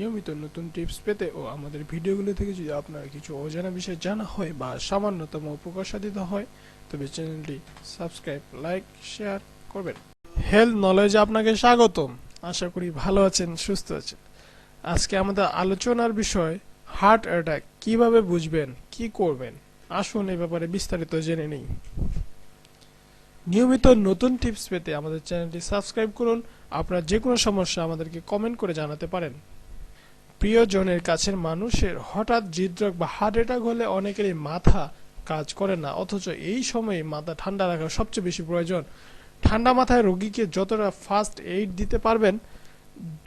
নিয়মিত নতুন টিপস পেতে ও আমাদের ভিডিওগুলো থেকে যদি আপনার কিছু অজানা বিষয় জানা হয় বা সামান্যতম উপকার সাধিত হয়, তবে চ্যানেলটি সাবস্ক্রাইব লাইক শেয়ার করবেন। হেলথ নলেজে আপনাকে স্বাগতম। আশা করি ভালো আছেন, সুস্থ আছেন। আজকে আমাদের আলোচনার বিষয় হার্ট অ্যাটাক কীভাবে বুঝবেন, কি করবেন? আসুন এই ব্যাপারে বিস্তারিত জেনে নেই। নিয়মিত নতুন টিপস পেতে আমাদের চ্যানেলটি সাবস্ক্রাইব করুন। আপনার যে কোনো সমস্যা আমাদেরকে কমেন্ট করে জানাতে পারেন। প্রিয়জনের কাছের মানুষের হঠাৎ হৃদরোগ বা হার্ট অ্যাটাক হলে অনেকেরই মাথা কাজ করে না, অথচ এই সময়ে মাথা ঠান্ডা রাখা সবচেয়ে বেশি প্রয়োজন। ঠান্ডা মাথায় রোগীকে যতটা ফার্স্ট এইড দিতে পারবেন,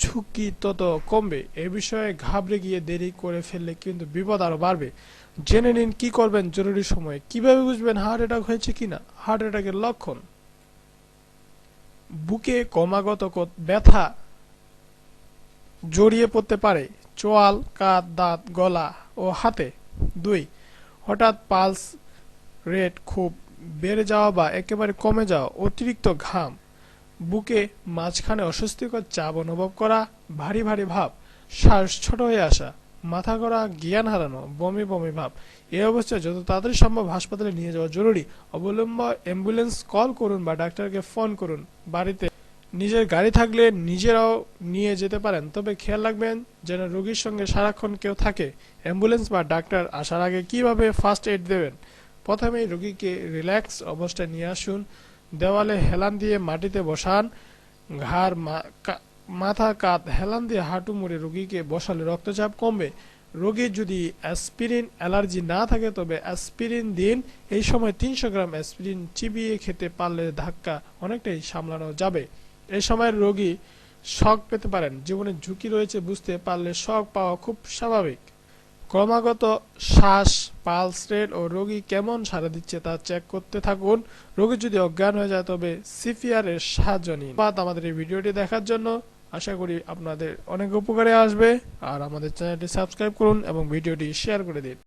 ঝুঁকি তত কমবে। এ বিষয়ে ঘাবড়ে গিয়ে দেরি করে ফেললে কিন্তু বিপদ আরও বাড়বে। জেনে নিন কি করবেন জরুরি সময়ে। কীভাবে বুঝবেন হার্ট অ্যাটাক হয়েছে কিনা? হার্ট অ্যাটাকের লক্ষণ? বুকে ক্রমাগত ব্যথা জড়িয়ে পড়তে পারে। চোয়াল, কাঁধ, দাঁত, গলা ও হাতে। দুই, হঠাৎ পালস রেট খুব বেড়ে যাওয়া বা একেবারে কমে যাওয়া অতিরিক্ত ঘাম, বুকে মাঝখানে অস্বস্তিকর চাপ অনুভব করা, ভারী ভারী ভাব, শ্বাস ছোট হয়ে আসা, মাথা করা জ্ঞান হারানো, বমি বমি ভাব। এই অবস্থায় যত তাড়াতাড়ি সম্ভব হাসপাতালে নিয়ে যাওয়া জরুরি। অবলম্ব অ্যাম্বুলেন্স কল করুন বা ডাক্তারকে ফোন করুন। বাড়িতে নিজের গাড়ি থাকলে নিজেরাও নিয়ে যেতে পারেন। তবে খেয়াল রাখবেন যেন রোগীর সঙ্গে সারাক্ষণ কেউ থাকে। অ্যাম্বুলেন্স বা ডাক্তার আসার আগে কীভাবে ফার্স্ট এড দেবেন? প্রথমেই রোগীকে রিল্যাক্স অবস্থায় নিয়ে আসুন। দেওয়ালে হেলান দিয়ে মাটিতে বসান। ঘাড় মাথা কাত হেলান দিয়ে হাঁটু মুড়ে রোগীকে বসালে রক্তচাপ কমবে। রোগীর যদি অ্যাসপিরিন অ্যালার্জি না থাকে, তবে অ্যাসপিরিন দিন। এই সময় তিনশো গ্রাম অ্যাসপিরিন চিবিয়ে খেতে পারলে ধাক্কা অনেকটাই সামলানো যাবে। এই সময়ের রোগী শক পেতে পারেন। জীবনে ঝুঁকি রয়েছে বুঝতে পারলে শক পাওয়া খুব স্বাভাবিক। ক্রমাগত শ্বাস, পালস রেট ও রোগী কেমন সাড়া দিচ্ছে তা চেক করতে থাকুন। রোগী যদি অজ্ঞান হয়ে যায় তবে সিপিআর এর সাহায্য নিন। আমাদের এই ভিডিওটি দেখার জন্য। আশা করি আপনাদের অনেক উপকারে আসবে। আর আমাদের চ্যানেলটি সাবস্ক্রাইব করুন এবং ভিডিওটি শেয়ার করে দিন।